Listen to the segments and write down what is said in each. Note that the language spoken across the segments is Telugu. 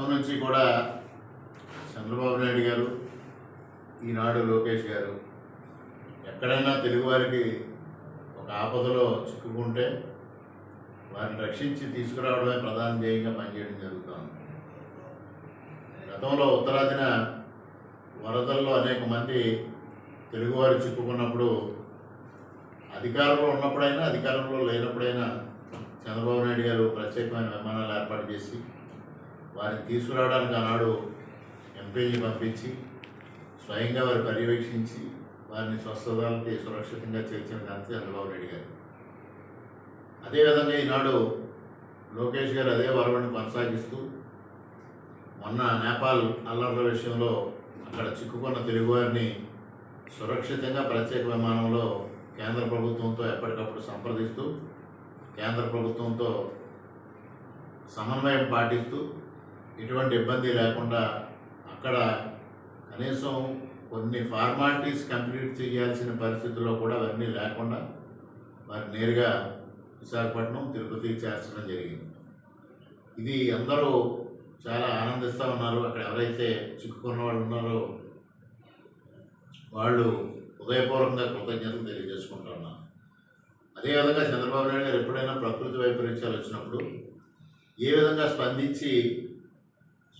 గతం నుంచి కూడా చంద్రబాబు నాయుడు గారు ఈనాడు లోకేష్ గారు ఎక్కడైనా తెలుగువారికి ఒక ఆపదలో చిక్కుకుంటే వారిని రక్షించి తీసుకురావడమే ప్రధాన ధ్యేయంగా పనిచేయడం జరుగుతోంది. గతంలో ఉత్తరాదిన వరదల్లో అనేక మంది తెలుగువారు చిక్కుకున్నప్పుడు అధికారంలో ఉన్నప్పుడైనా అధికారంలో లేనప్పుడైనా చంద్రబాబు నాయుడు గారు ప్రత్యేకమైన విమానాలు ఏర్పాటు చేసి వారిని తీసుకురావడానికి ఆనాడు ఎంపీని పంపించి స్వయంగా వారు పర్యవేక్షించి వారిని స్వస్థతాలకి సురక్షితంగా చేర్చిన ఘనత చంద్రబాబు నాయుడు గారు. అదేవిధంగా ఈనాడు లోకేష్ గారు అదే వరవడిని కొనసాగిస్తూ మొన్న నేపాల్ అల్లర్ల విషయంలో అక్కడ చిక్కుకున్న తెలుగువారిని సురక్షితంగా ప్రత్యేక విమానంలో కేంద్ర ప్రభుత్వంతో ఎప్పటికప్పుడు సంప్రదిస్తూ కేంద్ర ప్రభుత్వంతో సమన్వయం పాటిస్తూ ఎటువంటి ఇబ్బంది లేకుండా అక్కడ కనీసం కొన్ని ఫార్మాలిటీస్ కంప్లీట్ చేయాల్సిన పరిస్థితుల్లో కూడా అవన్నీ లేకుండా వారు నేరుగా విశాఖపట్నం తిరుపతి చేర్చడం జరిగింది. ఇది అందరూ చాలా ఆనందిస్తూ ఉన్నారు. అక్కడ ఎవరైతే చిక్కుకున్న వాళ్ళు ఉన్నారో వాళ్ళు హృదయపూర్వకంగా కృతజ్ఞతలు తెలియజేసుకుంటూ ఉన్నారు అదేవిధంగా చంద్రబాబు నాయుడు గారు ఎప్పుడైనా ప్రకృతి వైపరీత్యాలు వచ్చినప్పుడు ఏ విధంగా స్పందించి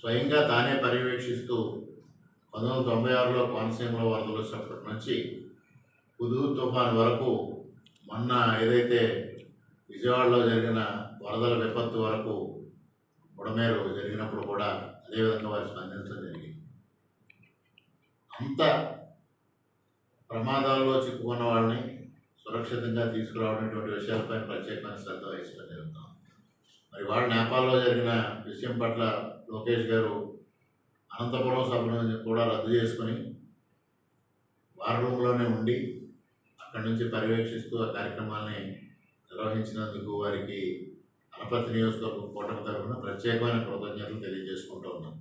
స్వయంగా తానే పర్యవేక్షిస్తూ పంతొమ్మిది వందల తొంభై ఆరులో కోనసీమలో వరదలు వచ్చినప్పటి నుంచి హుదూ తుఫాన్ వరకు మొన్న ఏదైతే విజయవాడలో జరిగిన వరదల విపత్తు వరకు బుడమేరు జరిగినప్పుడు కూడా అదేవిధంగా వారు స్పందించడం జరిగింది. అంత ప్రమాదాల్లో చిక్కుకున్న వాళ్ళని సురక్షితంగా తీసుకురావడం విషయాలపై ప్రత్యేకమైన శ్రద్ధ మరి వాళ్ళు నేపాల్లో జరిగిన విషయం పట్ల లోకేష్ గారు అనంతపురం సభను కూడా రద్దు చేసుకొని వార్ రూమ్లోనే ఉండి అక్కడి నుంచి పర్యవేక్షిస్తూ ఆ కార్యక్రమాన్ని నిర్వహించినందుకు వారికి అనపర్తి నియోజకవర్గం కూటమి తరఫున ప్రత్యేకమైన కృతజ్ఞతలు తెలియజేసుకుంటూ ఉన్నాం.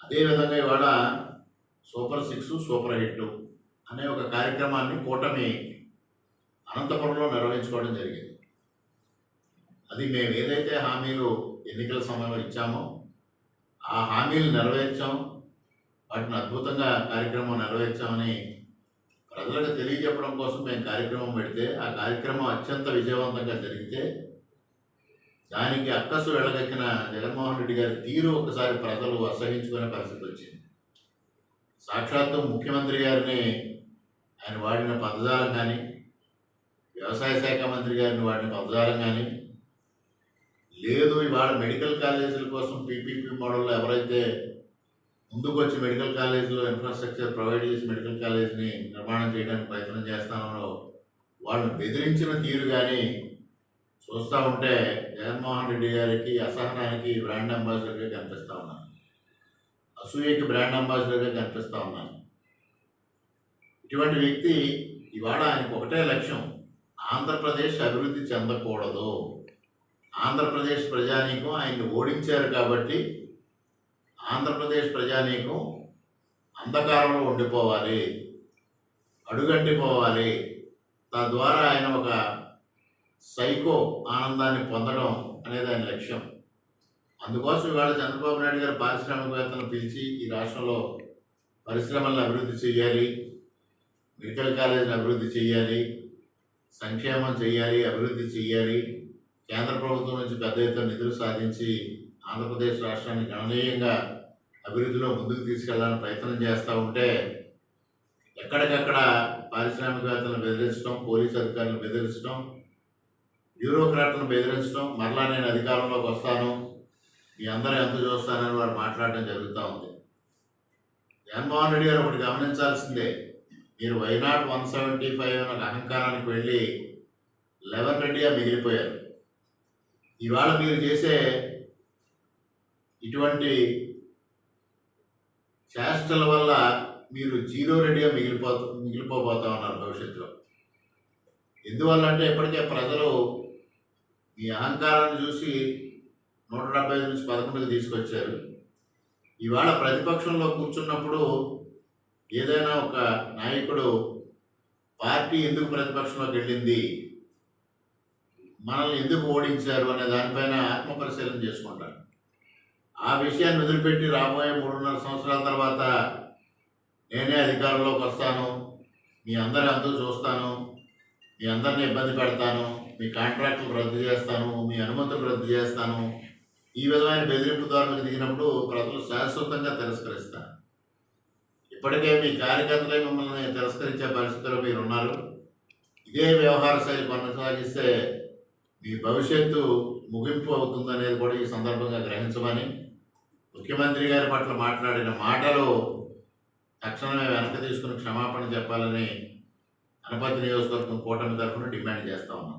అదేవిధంగా ఇవాళ సూపర్ సిక్స్ సూపర్ హిట్ అనే ఒక కార్యక్రమాన్ని కూటమి అనంతపురంలో నిర్వహించుకోవడం జరిగింది. అది మేము ఏదైతే హామీలు ఎన్నికల సమయంలో ఇచ్చామో ఆ హామీలు నెరవేర్చాం. వాటిని అద్భుతంగా కార్యక్రమం నెరవేర్చామని ప్రజలకు తెలియజెప్పడం కోసం మేము కార్యక్రమం పెడితే ఆ కార్యక్రమం అత్యంత విజయవంతంగా జరిగితే దానికి అక్కసు వెళ్ళగక్కిన జగన్మోహన్ రెడ్డి గారి తీరు ఒకసారి ప్రజలు అసహించుకునే పరిస్థితి వచ్చింది. సాక్షాత్తు ముఖ్యమంత్రి గారిని ఆయన వాడిన పదజాలం కానీ వ్యవసాయ శాఖ మంత్రి గారిని వాడిన పదజాలం కానీ లేదు ఇవాళ మెడికల్ కాలేజీల కోసం పీపీపీ మోడల్లో ఎవరైతే ముందుకు వచ్చి మెడికల్ కాలేజీలో ఇన్ఫ్రాస్ట్రక్చర్ ప్రొవైడ్ చేసి మెడికల్ కాలేజీని నిర్మాణం చేయడానికి ప్రయత్నం చేస్తానో వాళ్ళు బెదిరించిన తీరు కానీ చూస్తూ ఉంటే జగన్మోహన్ రెడ్డి గారికి అసహనానికి బ్రాండ్ అంబాసిడర్గా కనిపిస్తూ ఉన్నాను అసూయకి బ్రాండ్ అంబాసిడర్గా కనిపిస్తూ ఉన్నాను ఇటువంటి వ్యక్తి ఇవాళ ఆయనకు ఒకటే లక్ష్యం ఆంధ్రప్రదేశ్ అభివృద్ధి చెందకూడదు. ఆంధ్రప్రదేశ్ ప్రజానీకం ఆయన్ని ఓడించారు కాబట్టి ఆంధ్రప్రదేశ్ ప్రజానీకం అంధకారంలో ఉండిపోవాలి అడుగంటిపోవాలి. తద్వారా ఆయన ఒక సైకో ఆనందాన్ని పొందడం అనేది ఆయన లక్ష్యం. అందుకోసం ఇవాళ చంద్రబాబు నాయుడు గారు పారిశ్రామికవేత్తలను పిలిచి ఈ రాష్ట్రంలో పరిశ్రమలను అభివృద్ధి చేయాలి మెడికల్ కాలేజీని అభివృద్ధి చేయాలి సంక్షేమం చేయాలి అభివృద్ధి చేయాలి కేంద్ర ప్రభుత్వం నుంచి పెద్ద ఎత్తున నిధులు సాధించి ఆంధ్రప్రదేశ్ రాష్ట్రాన్ని గణనీయంగా అభివృద్ధిలో ముందుకు తీసుకెళ్ళాలని ప్రయత్నం చేస్తూ ఉంటే ఎక్కడికక్కడ పారిశ్రామికవేత్తలను బెదిరించడం పోలీసు అధికారులను బెదిరించడం బ్యూరోక్రాట్లను బెదిరించడం మరలా నేను అధికారంలోకి వస్తాను మీ అందరూ ఎంత చూస్తానని వారు మాట్లాడడం జరుగుతూ ఉంది. జగన్మోహన్ రెడ్డి గారు ఒకటి గమనించాల్సిందే మీరు వైనాట్ వన్ సెవెంటీ ఫైవ్ అనే అహంకారానికి వెళ్ళి లెవెన్ రెడ్డిగా మిగిలిపోయారు. ఇవాళ మీరు చేసే ఇటువంటి చేష్టల వల్ల మీరు జీరో రెడీగా మిగిలిపోతూ మిగిలిపోబోతా ఉన్నారు భవిష్యత్తులో. ఎందువల్ల అంటే ఇప్పటికే ప్రజలు మీ అహంకారాన్ని చూసి నూట డెబ్బై ఐదు నుంచి పదకొండుకి తీసుకొచ్చారు. ఇవాళ ప్రతిపక్షంలో కూర్చున్నప్పుడు ఏదైనా ఒక నాయకుడు పార్టీ ఎందుకు ప్రతిపక్షంలోకి వెళ్ళింది? మనల్ని ఎందుకు ఓడించారు అనే దానిపైన ఆత్మపరిశీలన చేసుకుంటారు. ఆ విషయాన్ని వదిలిపెట్టి రాబోయే మూడున్నర సంవత్సరాల తర్వాత నేనే అధికారంలోకి వస్తాను మీ అందరి అందరూ చూస్తాను మీ అందరిని ఇబ్బంది పెడతాను మీ కాంట్రాక్టులు రద్దు చేస్తాను మీ అనుమతులు రద్దు చేస్తాను. ఈ విధమైన బెదిరింపు దారులకు దిగినప్పుడు ప్రజలు శాశ్వతంగా తిరస్కరిస్తారు. ఇప్పటికే మీ కార్యకర్తలే మిమ్మల్ని తిరస్కరించే పరిస్థితిలో మీరు ఉన్నారు ఇదే వ్యవహార శైలి కొనసాగిస్తే మీ భవిష్యత్తు ముగింపు అవుతుందనేది కూడా ఈ సందర్భంగా గ్రహించమని ముఖ్యమంత్రి గారి పట్ల మాట్లాడిన మాటలు తక్షణమే వెనక తీసుకుని క్షమాపణ చెప్పాలని అనపతి నియోజకవర్గం కూటమి తరఫున డిమాండ్ చేస్తా ఉన్నాం.